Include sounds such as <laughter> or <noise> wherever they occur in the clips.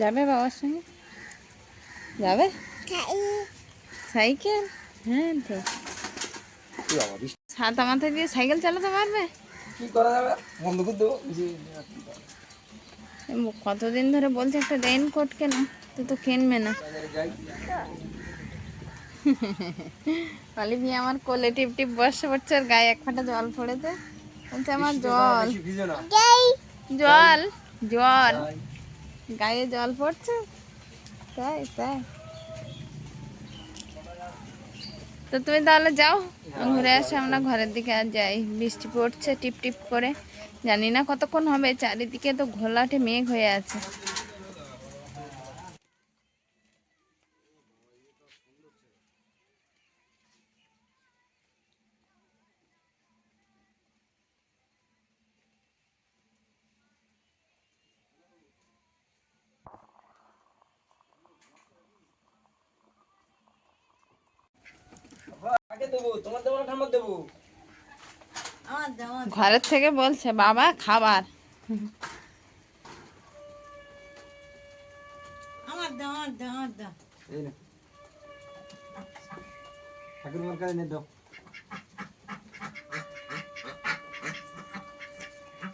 যাবে বাবার সঙ্গে? যাবে? সাইকেল? হ্যাঁ তো। ছাতা মাথায় দিয়ে সাইকেল চালাতে পারবে? কি করা যাবে? বন্ধ করে দেবো কতদিন ধরে বলছে একটা রেইনকোট কেন তো তো কিনবে না। অলিভি আমার কোলে টিপ টিপ বসে পড়ছে আর গায়ে এক ফাটা জল পড়েছে। বলছে আমার জল। জল? জল? তাই। গায়ে জল পড়ছে? তাই তাই। তো তুমি তাহলে যাও ঘুরে আসো আমরা ঘরের দিকে আর যাই। বৃষ্টি পড়ছে টিপ টিপ করে। জানি না কতক্ষণ হবে চারিদিকে তো ঘোলাটে মেঘ হয়ে আছে আগে দেবো তোমার দেবো না ঠাম্মার দেবো ঘরের থেকে বলছে বাবা খাবার। এই না। ঠাকুরমার কাছে নে দাও।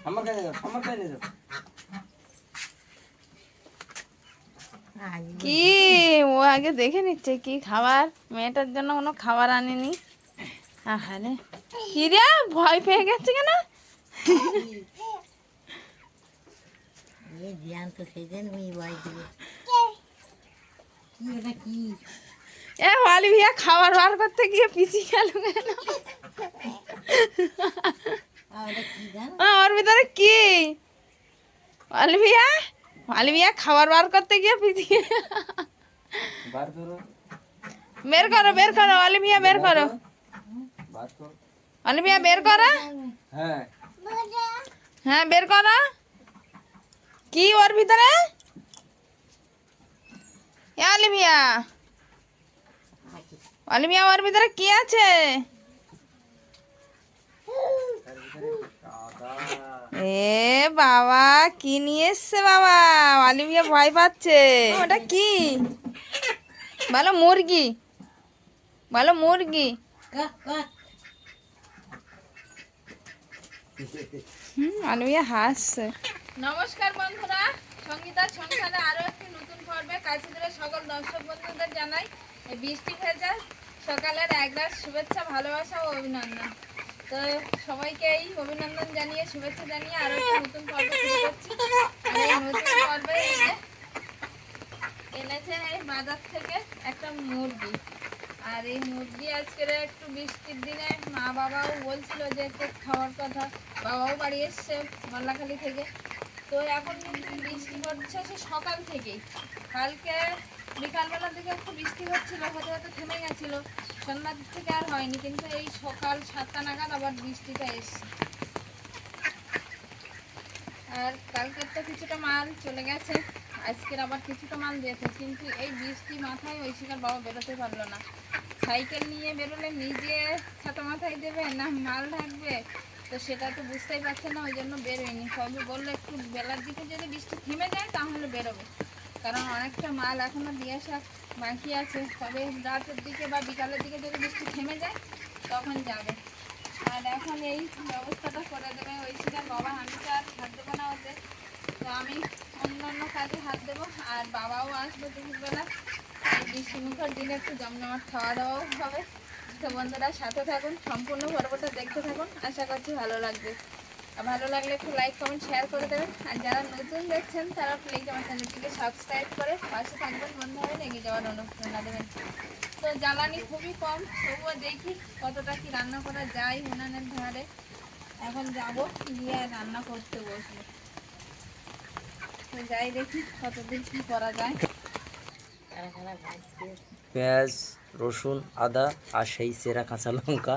আমার কাছে দাও আমার কাছে দাও। কি? ও আগে দেখে নিচ্ছে কি খাবার? মেয়েটার জন্য কোনো খাবার আনেনি? আহারে। কি রে ভয় পেয়ে গেছে কেন? এ বালি ভিয়া খাবার বার করতে গিয়ে পিছিয়ে গেল কেন? ওর ভিতরে কি? অলিভিয়া অলিভিয়া খাবার বার করতে গিয়ে পিছিয়ে বার বের করো বের করো অলিভিয়া বের করো। অলিভিয়া বের করো। হ্যাঁ। হ্যাঁ বের করো। কি ওর ভিতরে? অলিভিয়া অলিভিয়া ওর ভিতরে কি আছে? এ বাবা কি নিয়ে এসছে বাবা? অলিভিয়া ভয় পাচ্ছে। ওটা কি? বলো মুরগি। বলো মুরগি। হুম অলিভিয়া হাসছে। নমস্কার বন্ধুরা সঙ্গীতার সংসারে আরও একটি নতুন পর্বে কাছে ধরে সকল দর্শক বন্ধুদের জানাই বৃষ্টি ভেজা সকালের একরাশ শুভেচ্ছা, ভালোবাসা ও অভিনন্দন। তো সবাইকে এই অভিনন্দন জানিয়ে, শুভেচ্ছা জানিয়ে আরও একটি নতুন পর্ব নতুন পর্বে এনেছে এই বাজার থেকে একটা মুরগি। আর এই মুরগি আজকের একটু বৃষ্টির দিনে মা বাবাও বলছিল যে একটু খাওয়ার কথা। বাবাও বাড়ি এসছে, মাল্লাখালি থেকে। তো এখন বৃষ্টি পড়ছে সে সকাল থেকেই। কালকে বিকালবেলার দিকে একটু বৃষ্টি হচ্ছিল, হতে হতে থেমে গেছিল। সন্ধ্যার দিক থেকে আর হয়নি, কিন্তু এই সকাল সাতটা নাগাদ আবার বৃষ্টিটা এসছে। আর কালকের তো কিছুটা মাল চলে গেছে, আজকের আবার কিছুটা মাল দিয়েছে, কিন্তু এই বৃষ্টি মাথায় ওই শিকার বাবা বেরোতে পারল না। সাইকেল নিয়ে বেরোলে নিজে ছাতা মাথায় দেবে না মাল ঢাকবে? তো সেটা তো বুঝতেই পারছে না, ওই জন্য বেরোয়নি। তবে বলল একটু বেলার দিকে যদি বৃষ্টি থেমে যায়, তাহলে বেরোবে। কারণ অনেকটা মাল এখনও দিয়ে আসা বাকি আছে। তবে রাতের দিকে বা বিকালের দিকে যদি বৃষ্টি থেমে যায়, তখন যাবে। আর এখন এই ব্যবস্থাটা করে দেবে ওই শিকার বাবা। আমি তো আর হাত দেবো না ওতে তো আমি অন্য অন্য কাজে হাত দেবো। আর বাবাও আসবে দুপুরবেলা। বৃষ্টি মুখর দিনে একটু জমজমাট খাওয়া দাওয়াও হবে। তো বন্ধুরা, সাথে থাকুন, সম্পূর্ণ পর্বটা দেখতে থাকুন, আশা করছি ভালো লাগবে। আর ভালো লাগলে একটু লাইক কমেন্ট শেয়ার করে দেবেন। আর যারা নতুন দেখছেন, তারা প্লিজ আমার চ্যানেলটিকে সাবস্ক্রাইব করে পাশে থাকবেন, বন্ধু হয়ে এগিয়ে যাওয়ার অনুপ্রেরণা দেবেন। তো জ্বালানি খুবই কম, তবুও দেখি কতটা কি রান্না করা যায় উনানের ধারে এখন যাব, গিয়ে রান্না করতে বসবো। যাই দেখি কতদিন কি করা যায়। পেঁয়াজ রসুন আদা আর সেই সেরা কাঁচা লঙ্কা।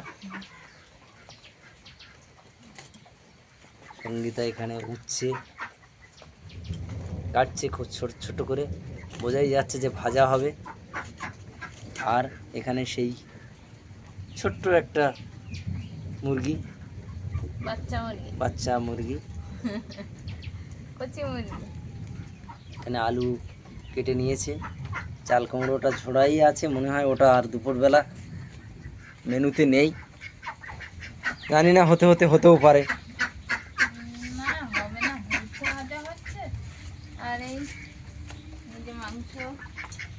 সঙ্গীতা এখানে উঠছে কাটছে খুব ছোট ছোট করে। বোঝাই যাচ্ছে যে ভাজা হবে। আর এখানে সেই ছোট্ট একটা মুরগি। বাচ্চা মুরগি। বাচ্চা মুরগি। মুরগি। এখানে আলু কেটে নিয়েছে। চাল কুমড়োটা ঝোড়াই আছে, মনে হয় ওটা আর দুপুরবেলা মেনুতে নেই। জানি না, হতে হতে হতেও পারে না হবে না হচ্ছে ভাজা হচ্ছে আর এই এই যে মাংস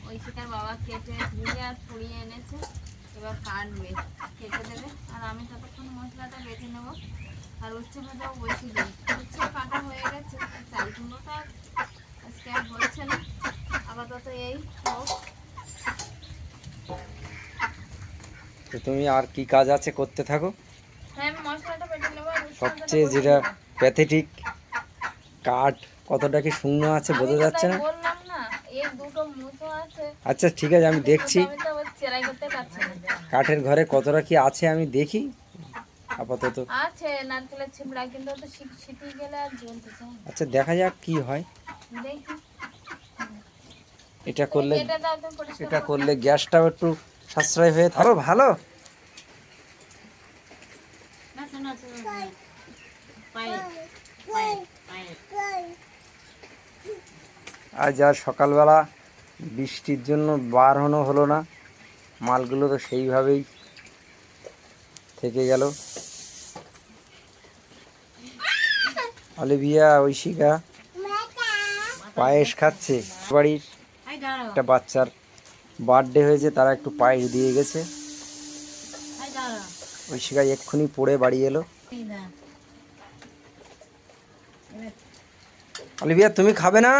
ওই শিকার বাবা কেটে ধুয়ে আর পুড়িয়ে এনেছে এবার কাটবে কেটে দেবে আর আমি ততক্ষণ মশলাটা বেটে নেব আর উচ্ছে ভাজাও বসিয়ে দিই উচ্ছে কাটা হয়ে গেছে চাল কুমড়োটা আজকে আর হচ্ছে না আপাতত এই হোক তো তুমি আর কি কাজ আছে করতে থাকো। হ্যাঁ সবচেয়ে যেটা প্যাথেটিক কাঠ কতটা কি শূন্য আছে বোঝা যাচ্ছে না? আচ্ছা ঠিক আছে আমি দেখছি। কাঠের ঘরে কতটা কি আছে আমি দেখি। আপাতত। আছে নারকেলের ছিমড়া কিন্তু তো শীতে গেলে আর জ্বলতে চায় আচ্ছা দেখা যাক কি হয়। দেখি। এটা করলে এটা। করলে গ্যাসটাও একটু সাশ্রয় হয়ে থাকো। ভালো। আজ আর সকালবেলা বৃষ্টির জন্য বার হনো হলো না। মালগুলো তো সেইভাবেই থেকে গেল। অলিভিয়া, ঐশিকা পায়েস খাচ্ছে। বাড়ির একটা বাচ্চার বার্থডে হয়েছে তারা একটু পায়েস দিয়ে গেছে। ওই শিকায় এক্ষুনি পড়ে বাড়ি এলো। অলিভিয়া তুমি খাবে না?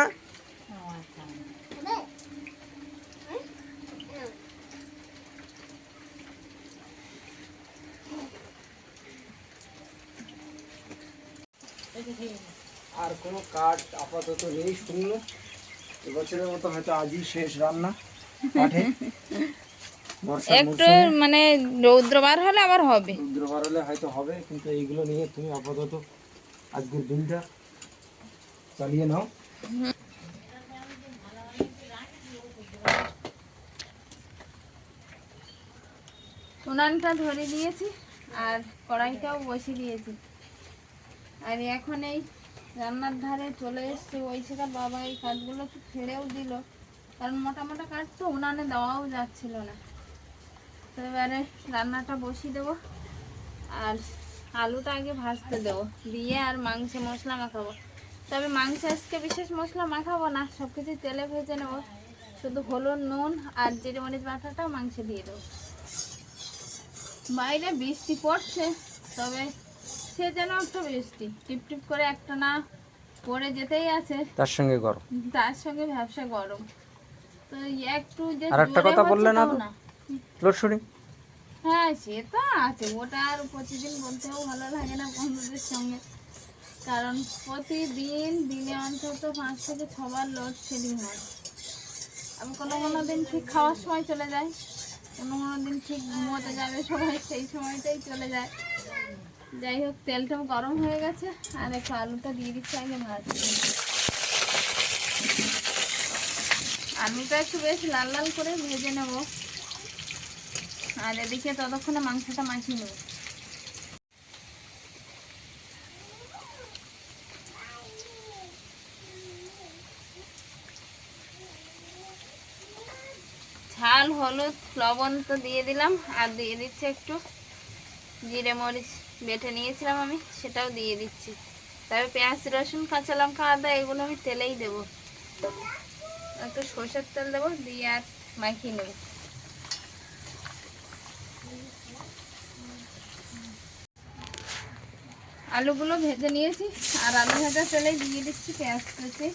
আর কোনো কাঠ আপাতত নেই শুনলো। এবছরের মতো হয়তো আজই শেষ রান্না। একটু মানে রৌদ্র হলে আবার হবে। রুদ্র হলে হয়তো হবে কিন্তু এইগুলো নিয়ে তুমি আপাতত আজকের দিনটা চালিয়ে নাও। উনানটা ধরে দিয়েছি আর কড়াইটাও বসিয়ে দিয়েছি। আর এখন এই রান্নার ধারে চলে এসছে ওই সেখানে বাবা এই কাজগুলো তো ছেড়েও দিল। কারণ মোটা মোটা কাঠ তো উনানে দেওয়াও যাচ্ছিল না। তো এবারে রান্নাটা বসিয়ে দেবো। আর আলুটা আগে ভাজতে দেবো। দিয়ে আর মাংসে মশলা মাখাবো। তবে মাংস আজকে বিশেষ মশলা মাখাবো না সব কিছু তেলে ভেজে নেব। শুধু হলুদ নুন আর জিরে মরিচ বাটাটা মাংসে দিয়ে দেবো। বাইরে বৃষ্টি পড়ছে তবে সে যেন একটা বৃষ্টি। টিপ টিপ করে একটা না পড়ে যেতেই আছে। তার সঙ্গে গরম। তার সঙ্গে ব্যবসা গরম। আর একটা কথা বললে না তো? লোডশেডিং? হ্যাঁ সে তো আছে। ওটা আর প্রতিদিন বলতেও ভালো লাগে না বন্ধুদের সঙ্গে। কারণ প্রতিদিন দিনে অন্তত পাঁচ থেকে ছবার লোডশেডিং হয়। আমি কোনো কোনো দিন ঠিক খাওয়ার সময় চলে যায়। কোনো কোনো দিন ঠিক ঘুমোতে যাবে সবাই সেই সময়টাই চলে যায়। যাই হোক তেলটাও গরম হয়ে গেছে। আর একটু আলুটা দিয়ে দিচ্ছি আগে ভাজ আলুটা একটু বেশ লাল লাল করে ভেজে নেব। আর এদিকে ততক্ষণে মাংসটা মাখিয়ে নেব। ঝাল, হলুদ, লবণ তো দিয়ে দিলাম, আর দিয়ে দিচ্ছি একটু জিরে মরিচ বেটে নিয়েছিলাম আমি, সেটাও দিয়ে দিচ্ছি। তবে পেঁয়াজ, রসুন, কাঁচা লঙ্কা, আদা, এগুলো আমি তেলেই দেবো। একটু সর্ষের তেল দেবো, দিয়ে আর মাখিয়ে নেব। আলুগুলো ভেজে নিয়েছি, আর আলু ভাজা তেলে দিয়ে দিচ্ছি পেঁয়াজ কুচি।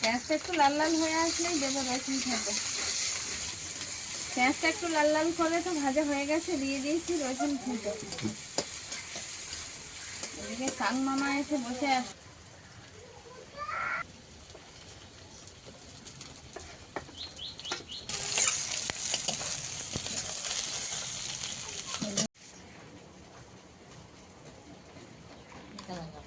পেঁয়াজটা একটু লাল লাল হয়ে আসলেই দেবো, রসুন খেতে পেঁয়াজটা একটু লাল লাল করে তো ভাজা হয়ে গেছে, দিয়ে দিয়েছি রসুন খেতে এদিকে কাং মামা এসে বসে আছে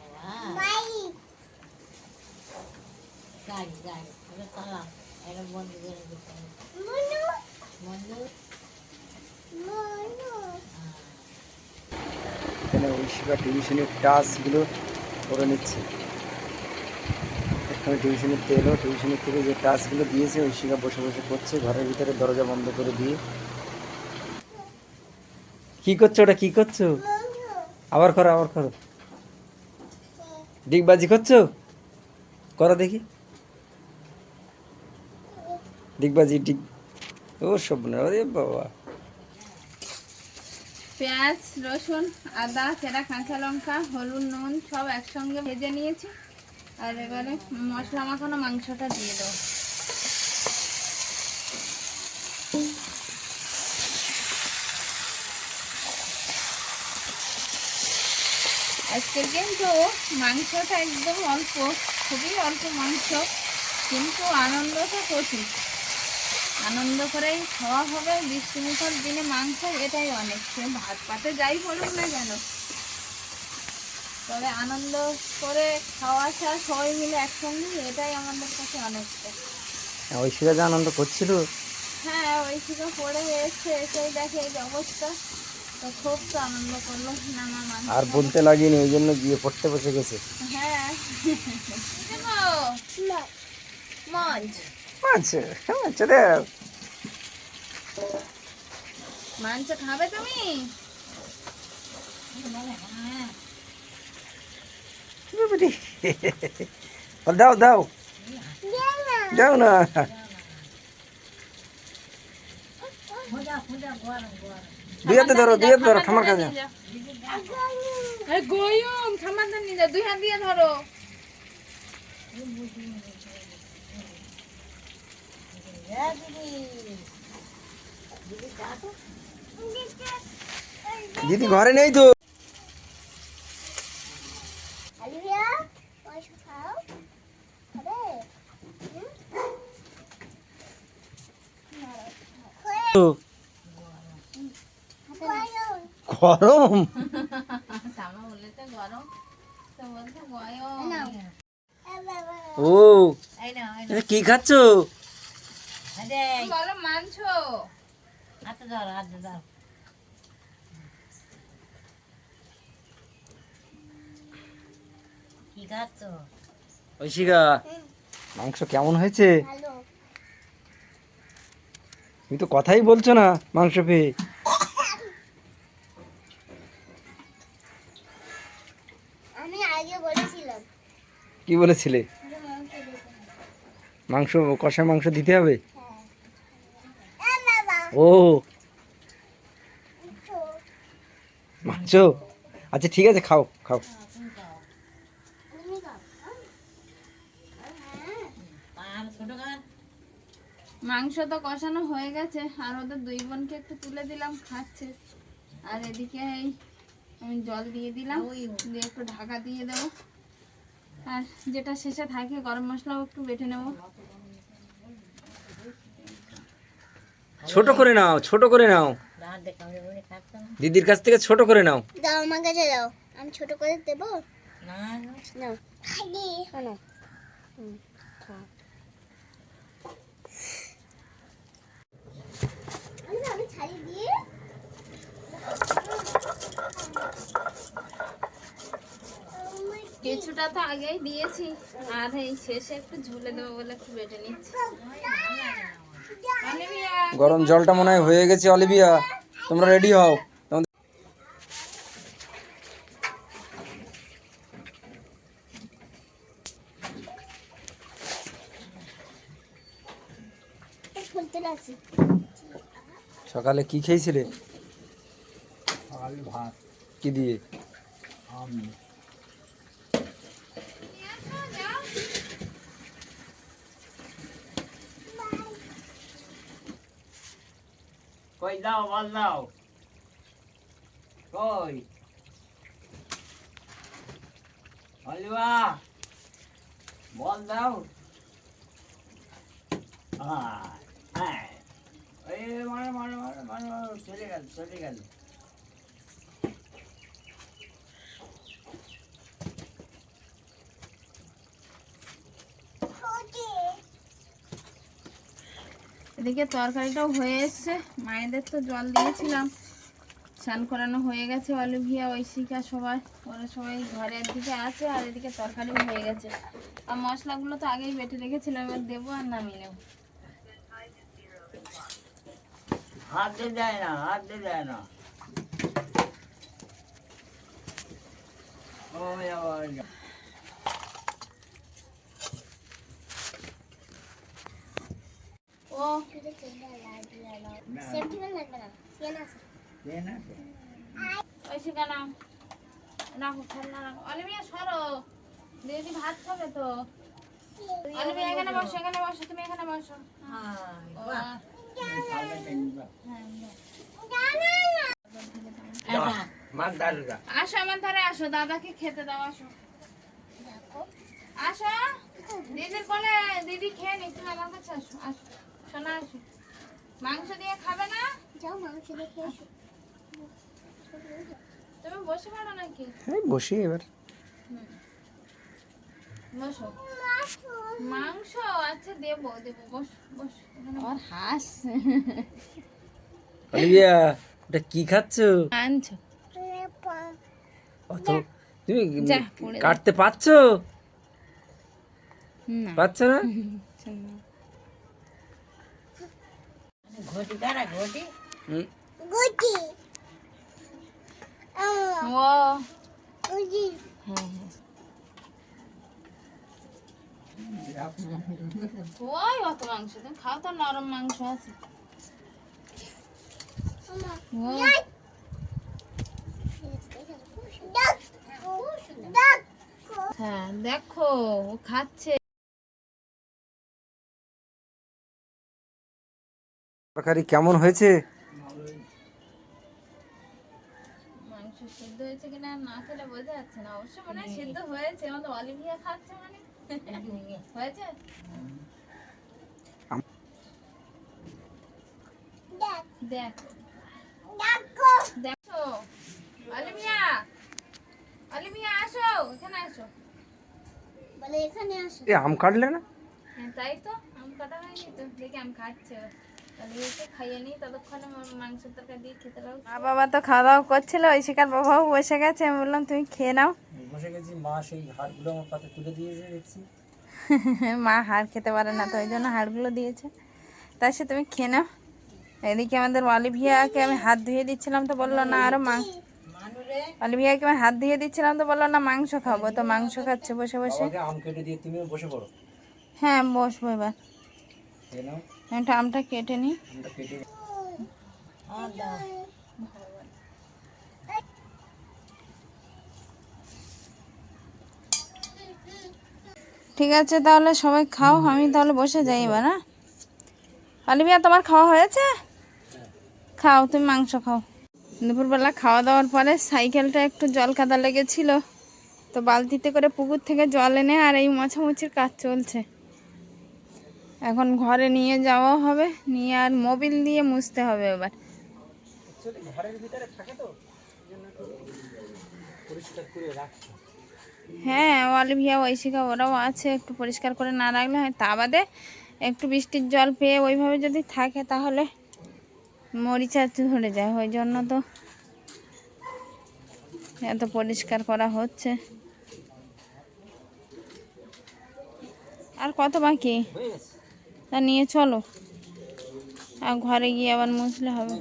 এখানে ঐশিকা টেলিভিশনের টাচগুলো করে নিচ্ছে ওখানে টিউশনের তেল ও টিউশনের থেকে যে টাচগুলো দিয়েছে ঐশিকা বসে বসে করছে ঘরের ভিতরে দরজা বন্ধ করে দিয়ে কি করছ ওটা কি করছ আবার করো আবার করো ডিগবাজি করছ? করো দেখি। ডিগবাজি, ডিগ ও সব ওরে বাবা। পেঁয়াজ, রসুন, আদা, চেরা, কাঁচা লঙ্কা, হলুদ, নুন সব একসঙ্গে ভেজে নিয়েছি। আর এবারে মশলা মাখানো মাংসটা দিয়ে দেবো। আজকের কিন্তু মাংসটা একদম অল্প খুবই অল্প মাংস কিন্তু আনন্দটা প্রচুর। আনন্দ করেই খাওয়া হবে বৃষ্টিমুখর দিনে মাংস এটাই অনেক। সে ভাত পাতে যাই পড়ুক না কেন। তবে আনন্দ করে খাওয়া আসা সবাই মিলে একসঙ্গে এটাই আমাদের কাছে অনেকটা ঐশিকা যে আনন্দ করছিল? হ্যাঁ ওই থেকে পড়ে এসে এসেই দেখে এই অবস্থা। তো খুব তো আনন্দ করল আর বলতে লাগেনি ওই জন্য গিয়ে পড়তে বসে গেছে। হ্যাঁ। মঞ্চ আচ্ছা আচ্ছা রে মাংস খাবে তুমি? দাও দাও। দাও না। হাতে ধরো হাতে ধরো ঠামার কাছে গয়ম নিয়ে যাও দুই হাত দিয়ে ধরো। দিদি ঘরে নেই তো। গরম। ও কি খাচ্ছো? ঐশিকা মাংস কেমন হয়েছে? তুমি তো কথাই বলছো না মাংস পেয়ে আমি আগে বলেছিলাম কি বলেছিলে? মাংস কষা মাংস দিতে হবে? হ্যাঁ ও। মাংস? আচ্ছা ঠিক আছে খাও খাও। তুমি হ্যাঁ মাংস তো কষানো হয়ে গেছে আর ওদের দুই বোনকে একটু তুলে দিলাম খাচ্ছে। আর এদিকে এই আমি জল দিয়ে দিলাম দিয়ে একটু ঢাকা দিয়ে দেবো। আর যেটা শেষে থাকে গরম মশলাও একটু বেটে নেব। ছোট করে নাও ছোট করে নাও। দিদির কাছ থেকে ছোট করে নাও। দাও আমার কাছে দাও। আমি ছোট করে দেবো? না খালি শোনো হুম, খাও। আমি না, আমি ছাড়ি দিয়ে কিছুটা তো আগেই দিয়েছি। আর এই শেষে একটু ঝুলে দেবো বলে একটু বেটে নিচ্ছি। গরম জলটা মনে হয় হয়ে গেছে অলিভিয়া। তোমরা রেডি হও। সকালে কি খেয়েছিলে? কি দিয়ে? Baldao, baldao. Voy. Oliva. Baldao. Ah, ah. Eh, mano, mano, mano, mano. Chale, chale, chale. এদিকে তরকারিটাও হয়ে এসছে। মায়েদের তো জল দিয়েছিলাম। স্নান করানো হয়ে গেছে অলিভিয়া ঐশিকা সবাই। ওরা সবাই ঘরের দিকে আছে আর এদিকে তরকারিও হয়ে গেছে। আর মশলাগুলো তো আগেই বেটে রেখেছিলাম এবার দেবো আর নামিয়ে নেব। হাত দেয় না, হাত দেয় না ও সেফটি লাগবে না সেন আছে দে না তো। ঐশিকা নাও রাখো খেলনা রাখো সরো দিদি ভাত খাবে তো এখানে বসো এখানে বসো তুমি এখানে বসো ও, আসো আমার ধারে আসো দাদাকে খেতে দাও আসো আসো দিদির কোলে দিদি খেয়ে নি তুমি আমার কাছে আসো। আসো। মাংস দিয়ে খাবে না? যাও মাংস দেখে এসো তুমি বসে পারো নাকি? এই বসি এবার। বসো। মাংস? আচ্ছা দেবো দেবো বস বস। আর হাস। অলিভিয়া ওটা কি খাচ্ছ? আনছো অত তুমি যা, পড়ে যা। কাটতে পারছ না পারছ না ঘটি কারা ঘটি হুম, গুটি ও ও গুটি হ্যাঁ হ্যাঁ ওই অত মাংস তুমি খাও তো নরম মাংস আছে ও ডাক ডাক হ্যাঁ দেখো ও খাচ্ছে তরকারি কেমন হয়েছে? মাংস সিদ্ধ হয়েছে কিনা না খেলে বোঝা যাচ্ছে না। অবশ্য মনে সিদ্ধ হয়েছে আমাদের অলিভিয়া খাচ্ছে মানে। হয়েছে? দেখ। দেখো। অলিভিয়া! অলিভিয়া আসো এখানে আসো। বলে এখানে আসো। এ আম কাটলে না? হ্যাঁ তাই তো আম কাটা হয়নি তো। দেখি আম খাচ্ছে মা- বাবা তো খাওয়া দাওয়া করছিল ওই শিকার বাবাও বসে গেছে আমি বললাম তুমি খেয়ে নাও। বসে গেছি মা সেই হাড়গুলো আমার পাতে তুলে দিয়েছে দেখছি। <laughs> মা হাড় খেতে পারে না তো ওই জন্য হাড়গুলো দিয়েছে। তাই সে তুমি খেয়ে নাও। এদিকে আমাদের অলিভিয়াকে আমি হাত ধুয়ে দিচ্ছিলাম তো বলল না আরও মাংস অলিভিয়াকে আমি হাত ধুয়ে দিচ্ছিলাম তো বলল না মাংস খাব। তো মাংস খাচ্ছে বসে বসে। আমাকে আম কেটে দিয়ে তুমিও বসে পড়ো। হ্যাঁ বসবো এবার। খেয়ে নাও। একটা আমটা কেটে নিই। ঠিক আছে তাহলে সবাই খাও আমি তাহলে বসে যাই এবার না হ্যাঁ? অলিভিয়া তোমার খাওয়া হয়েছে? খাও তুমি মাংস খাও। দুপুরবেলা খাওয়া দাওয়ার পরে সাইকেলটা একটু জল কাদা লেগেছিল। তো বালতিতে করে পুকুর থেকে জল এনে আর এই মোছামুছির কাজ চলছে। এখন ঘরে নিয়ে যাওয়া হবে নিয়ে আর মোবিল দিয়ে মুছতে হবে এবার। হ্যাঁ অলিভিয়া ঐশিকা ওরাও আছে একটু পরিষ্কার করে না রাখলে হয় তা বাদে একটু বৃষ্টির জল পেয়ে ওইভাবে যদি থাকে তাহলে মরিচা ধরে যায় ওই জন্য তো এত পরিষ্কার করা হচ্ছে। আর কত বাকি? তা নিয়ে চলো। আর ঘরে গিয়ে আবার মুছলে হবে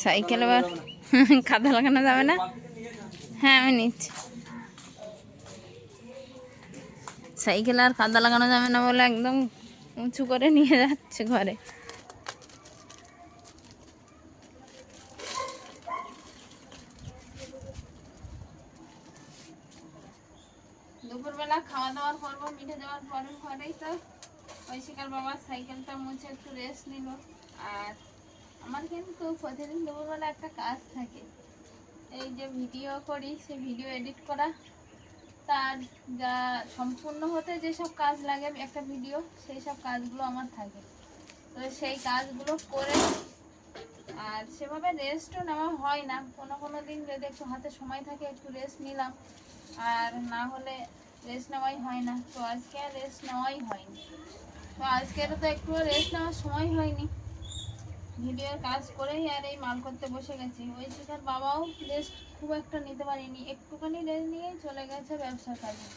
সাইকেল আবার <laughs> কাদা লাগানো যাবে না? হ্যাঁ আমি নিচ্ছি। সাইকেল আর কাদা লাগানো যাবে না বলে একদম উঁচু করে নিয়ে যাচ্ছে ঘরে। দুপুরবেলা খাওয়া দাওয়ার পর্ব মিঠে যাওয়ার পরে ঘরেই তো ঐশিকার বাবা সাইকেলটা মুছে একটু রেস্ট নিল। আর আমার কিন্তু প্রতিদিন দুপুরবেলা একটা কাজ থাকে। এই যে ভিডিও করি, সেই ভিডিও এডিট করা তার যা সম্পূর্ণ হতে যেসব কাজ লাগে একটা ভিডিও সেই সব কাজগুলো আমার থাকে। তো সেই কাজগুলো করে আর সেভাবে রেস্টও নেওয়া হয় না। কোনো কোনো দিন যদি একটু হাতে সময় থাকে, একটু রেস্ট নিলাম। আর না হলে রেস্ট নেওয়াই হয় না। তো আজকে আর রেস্ট নেওয়াই হয়নি। তো আজকে তো একটু রেস্ট নেওয়ার সময় হয়নি। ভিডিওর কাজ করেই আর এই মাল করতে বসে গেছি। ওই শিকার বাবাও রেস্ট খুব একটা নিতে পারিনি। একটুখানি রেস্ট নিয়েই চলে গেছে ব্যবসার কাজে।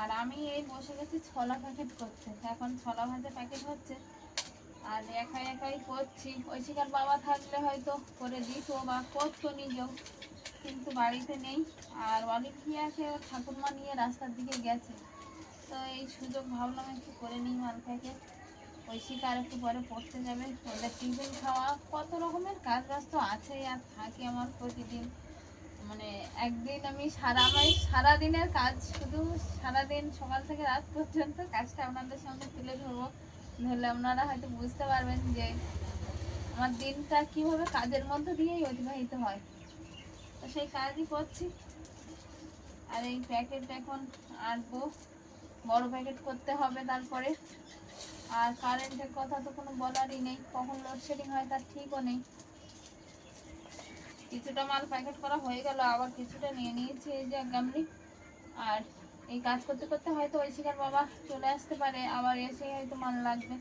আর আমি এই বসে গেছি ছলা প্যাকেট করতে। এখন ছলা ভাজা প্যাকেট হচ্ছে। আর একাই একাই করছি। ওই শিকার বাবা থাকলে হয়তো করে দিত বা করতো নিজেও, কিন্তু বাড়িতে নেই। আর অলিভিয়াকে ঠাকুরমা নিয়ে রাস্তার দিকে গেছে। তো এই সুযোগ ভাবলাম একটু করে নিই মাল ওই শিকার একটু পরে পড়তে যাবে, ওদের টিফিন খাওয়া, কত রকমের কাজ বাজ তো আছেই আর থাকে আমার প্রতিদিন। মানে একদিন আমি সারা, আমার সারাদিনের কাজ, শুধু সারাদিন সকাল থেকে রাত পর্যন্ত কাজটা আপনাদের সামনে তুলে ধরবো। ধরলে আপনারা হয়তো বুঝতে পারবেন যে আমার দিনটা কীভাবে কাজের মধ্য দিয়েই অতিবাহিত হয়। তো সেই কাজই করছি। আর এই প্যাকেট এখন আনব, বড় প্যাকেট করতে হবে তারপরে। আর কারেন্টের কথা তো কোনো বলারই নেই। কখন লোডশেডিং হয় তার ঠিকও নেই। কিছুটা মাল প্যাকেট করা হয়ে গেল, আবার কিছুটা নিয়ে নিয়েছি এই যে গামলি আর এই কাজ করতে করতে হয়তো ওই শিকার বাবা চলে আসতে পারে, আবার এসে হয়তো মাল লাগবে।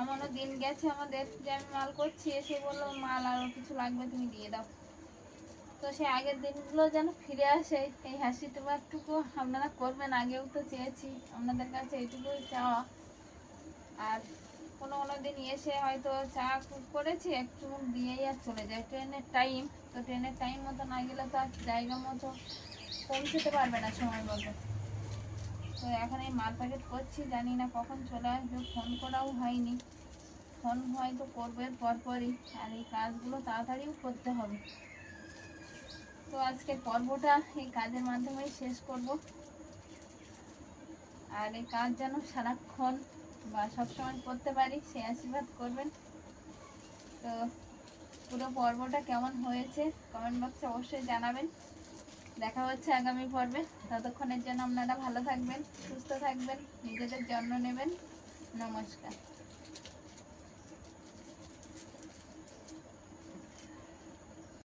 এমনও দিন গেছে আমাদের যে আমি মাল করছি, এসে বলল, মাল আরও কিছু লাগবে, তুমি দিয়ে দাও। তো সেই আগের দিনগুলো যেন ফিরে আসে, এই হাসি টুকু আপনারা করবেন, আগেও তো চেয়েছি। আপনাদের কাছে এইটুকুই চাওয়া। আর কোনো কোনো দিন এসে হয়তো চা করেছি, একটু দিয়েই আর চলে যায়। ট্রেনের টাইম তো ট্রেনের টাইম মতো না গেলে তো আর জায়গা মতো পৌঁছতে পারবে না সময় মতো। তো এখন এই মাল প্যাকেট করছি, জানি না কখন চলে আসবে ফোন করাও হয়নি। ফোন হয়তো করবে পরপরই আর এই কাজগুলো তাড়াতাড়িও করতে হবে। তো আজকে পর্বটা এই কাজের মাধ্যমেই শেষ করব। আর এই কাজ যেন সারাক্ষণ বা সবসময় করতে পারি, সেই আশীর্বাদ করবেন। তো পুরো পর্বটা কেমন হয়েছে কমেন্ট বক্সে অবশ্যই জানাবেন। দেখা হচ্ছে আগামী পর্বে। ততক্ষণের জন্য আপনারা ভালো থাকবেন, সুস্থ থাকবেন, নিজেদের যত্ন নেবেন। নমস্কার।